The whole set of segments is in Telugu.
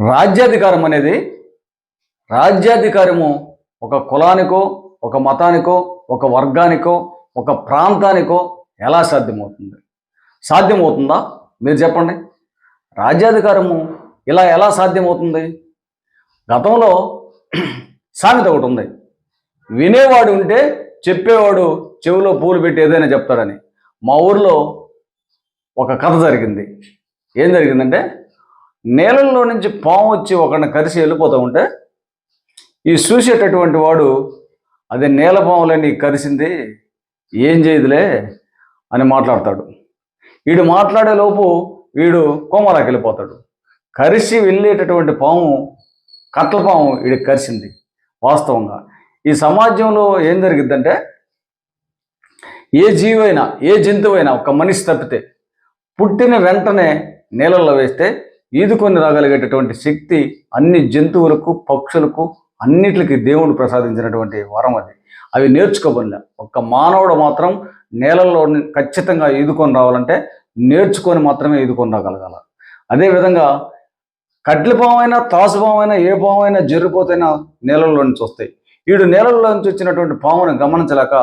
రాజ్యాధికారం అనేది రాజ్యాధికారము ఒక కులానికో ఒక మతానికో ఒక వర్గానికో ఒక ప్రాంతానికో ఎలా సాధ్యమవుతుంది? సాధ్యమవుతుందా? మీరు చెప్పండి. రాజ్యాధికారము ఇలా ఎలా సాధ్యమవుతుంది? గతంలో సామెత ఒకటి ఉంది. వినేవాడు ఉంటే చెప్పేవాడు చెవిలో పూలు పెట్టి ఏదైనా చెప్తాడని. మా ఊర్లో ఒక కథ జరిగింది. ఏం జరిగిందంటే నేలల్లో నుంచి పాము వచ్చి ఒకరిని కరిసి వెళ్ళిపోతూ ఉంటే ఈ చూసేటటువంటి వాడు అది నేల పాములే నీకు కరిసింది ఏం చేయదులే అని మాట్లాడతాడు. వీడు మాట్లాడే లోపు వీడు కోమలాకి వెళ్ళిపోతాడు. కరిసి వెళ్ళేటటువంటి పాము కట్ల పాము వీడికి కరిసింది వాస్తవంగా. ఈ సమాజంలో ఏం జరిగిద్దంటే ఏ జీవైనా ఏ జంతువైనా ఒక మనిషి తప్పితే పుట్టిన వెంటనే నీళ్ళల్లో వేస్తే ఈదుకొని రాగలిగేటటువంటి శక్తి అన్ని జంతువులకు పక్షులకు అన్నిటికి దేవుడు ప్రసాదించినటువంటి వరం అది. అవి నేర్చుకోబడిన ఒక్క మానవుడు మాత్రం నేలల్లో ఖచ్చితంగా ఈదుకొని రావాలంటే నేర్చుకొని మాత్రమే ఈదుకొని రాగలగాల. అదేవిధంగా కడ్లి పామైనా తాసు పామైనా ఏ పామైనా జరిగిపోతైనా నేలల్లో నుంచి వస్తాయి. వీడు నేలల్లోంచి వచ్చినటువంటి పామును గమనించలేక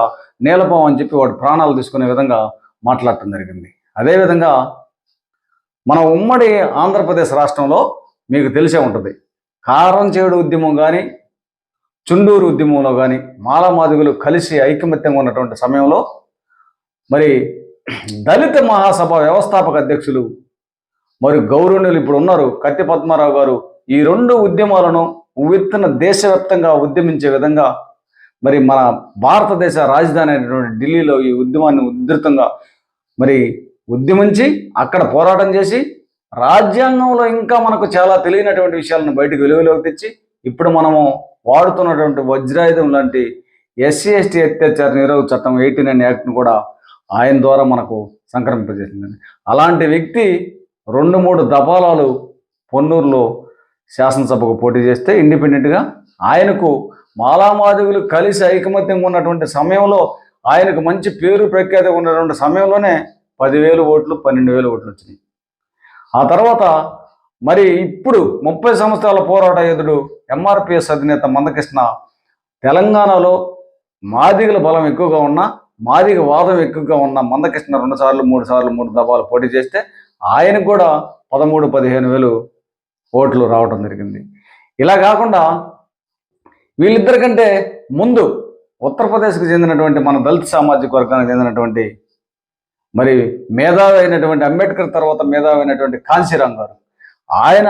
నేలపాము అని చెప్పి వాడు ప్రాణాలు తీసుకునే విధంగా మాట్లాడటం జరిగింది. అదేవిధంగా మన ఉమ్మడి ఆంధ్రప్రదేశ్ రాష్ట్రంలో మీకు తెలిసే ఉంటుంది. కారం చేడు ఉద్యమం కానీ చుండూరు ఉద్యమంలో కానీ మాలమాదిగులు కలిసి ఐకమత్యంగా ఉన్నటువంటి సమయంలో మరి దళిత మహాసభ వ్యవస్థాపక అధ్యక్షులు మరి గౌరవనీయులు ఇప్పుడు ఉన్నారు. కత్తి పద్మారావు గారు ఈ రెండు ఉద్యమాలను ఉవ్వెత్తున దేశవ్యాప్తంగా ఉద్యమించే విధంగా మరి మన భారతదేశ రాజధాని అయినటువంటి ఢిల్లీలో ఈ ఉద్యమాన్ని ఉధృతంగా మరి ఉద్యమించి అక్కడ పోరాటం చేసి రాజ్యాంగంలో ఇంకా మనకు చాలా తెలియనటువంటి విషయాలను బయటకు వెలుగులోకి తెచ్చి ఇప్పుడు మనము వాడుతున్నటువంటి వజ్రాయుధం లాంటి ఎస్సీ ఎస్టీ అత్యాచార నిరోధ చట్టం ఎయిటీ నైన్ యాక్ట్ను కూడా ఆయన ద్వారా మనకు సంక్రమింపజేసిందండి. అలాంటి వ్యక్తి రెండు మూడు దఫాలాలు పొన్నూరులో శాసనసభకు పోటీ చేస్తే ఇండిపెండెంట్గా ఆయనకు మాలామాదిగులు కలిసి ఐకమత్యంగా ఉన్నటువంటి సమయంలో ఆయనకు మంచి పేరు ప్రఖ్యాతి ఉన్నటువంటి సమయంలోనే పదివేలు ఓట్లు పన్నెండు వేలు ఓట్లు వచ్చినాయి. ఆ తర్వాత మరి ఇప్పుడు ముప్పై సంవత్సరాల పోరాట యోధుడు ఎంఆర్పిఎస్ అధినేత మందకృష్ణ తెలంగాణలో మాదిగల బలం ఎక్కువగా ఉన్న మాదిగ వాదం ఎక్కువగా ఉన్న మందకృష్ణ రెండు సార్లు మూడు సార్లు మూడు దబాలు పోటీ చేస్తే ఆయనకు కూడా పదమూడు పదిహేను వేలు ఓట్లు రావడం జరిగింది. ఇలా కాకుండా వీళ్ళిద్దరికంటే ముందు ఉత్తరప్రదేశ్కి చెందినటువంటి మన దళిత సామాజిక వర్గానికి చెందినటువంటి మరి మేధావి అయినటువంటి అంబేద్కర్ తర్వాత మేధావి అయినటువంటి కాంశీరామ్ గారు. ఆయన